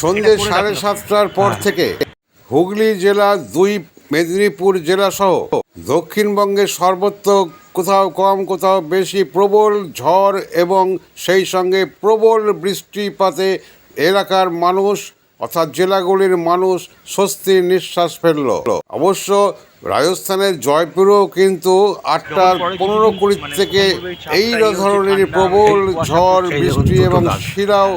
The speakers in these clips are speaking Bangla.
সন্ধে এটা করে সাড়ে সাতটার পর হ্যাঁ। থেকে হুগলি জেলা দুই মেদিনীপুর জেলা সহ দক্ষিণবঙ্গের সর্বত্র কোথাও কম কোথাও বেশি প্রবল ঝড় এবং সেই সঙ্গে প্রবল বৃষ্টিপাতে এলাকার মানুষ অর্থাৎ জেলাগুলির মানুষ স্বস্তির নিঃশ্বাস ফেলল। অবশ্য রাজস্থানের জয়পুরেও কিন্তু আটটার পনেরো কিছু কুড়ি মানে থেকে এই ধরনের প্রবল ঝড় বৃষ্টি এবং শিরাও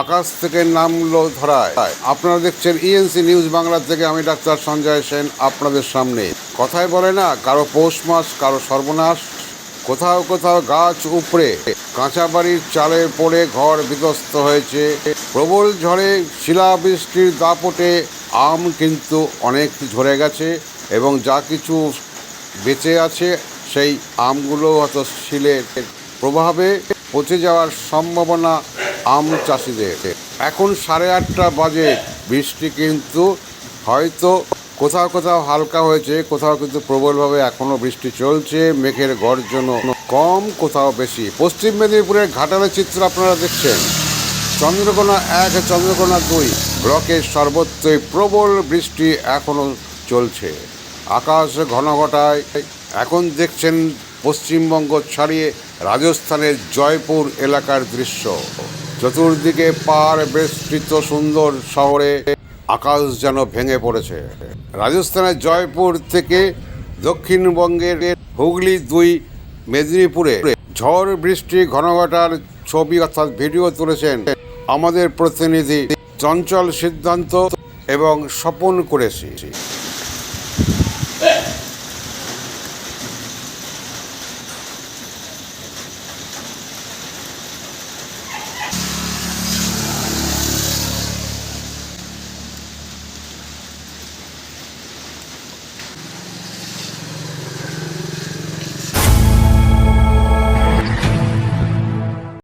আকাশ থেকে নামলো ধরায়। আপনারা দেখছেন ইএনসি নিউজ বাংলা থেকে, আমি ডাক্তার সঞ্জয় সেন আপনাদের সামনে। কথায় বলে না, কারও পৌষ মাস, কারও সর্বনাশ। কোথাও কোথাও গাছ উপড়ে কাঁচা বাড়ির চালে পড়ে ঘর বিধ্বস্ত হয়েছে। প্রবল ঝড়ে শিলাবৃষ্টির দাপটে আম কিন্তু অনেক ঝরে গেছে এবং যা কিছু বেঁচে আছে, সেই আমগুলো হয়তো শিলের প্রভাবে পচে যাওয়ার সম্ভাবনা আম চাষিদের। এখন সাড়ে আটটা বাজে, বৃষ্টি কিন্তু হয়তো কোথাও কোথাও হালকা হয়েছে, কোথাও কিন্তু প্রবলভাবে এখনও বৃষ্টি চলছে, মেঘের গর্জন কম, কোথাও বেশি। পশ্চিম মেদিনীপুরের ঘাটালের চিত্র আপনারা দেখছেন। চন্দ্রকোনা এক, চন্দ্রকোনা দুই ব্লকের সর্বত্রই প্রবল বৃষ্টি এখনও চলছে। আকাশ ঘন ঘটায়। এখন দেখছেন পশ্চিমবঙ্গ ছাড়িয়ে রাজস্থানের জয়পুর এলাকার দৃশ্য। চতুর্দিকে পার বেষ্টিত সুন্দর শহরে আকাশ যেন ভেঙে পড়েছে। রাজস্থানের জয়পুর থেকে দক্ষিণবঙ্গের হুগলি দুই মেদিনীপুরে ঝড় বৃষ্টি ঘনঘটার ছবি অর্থাৎ ভিডিও তুলেছেন আমাদের প্রতিনিধি চঞ্চল সিদ্ধান্ত এবং স্বপন করেছি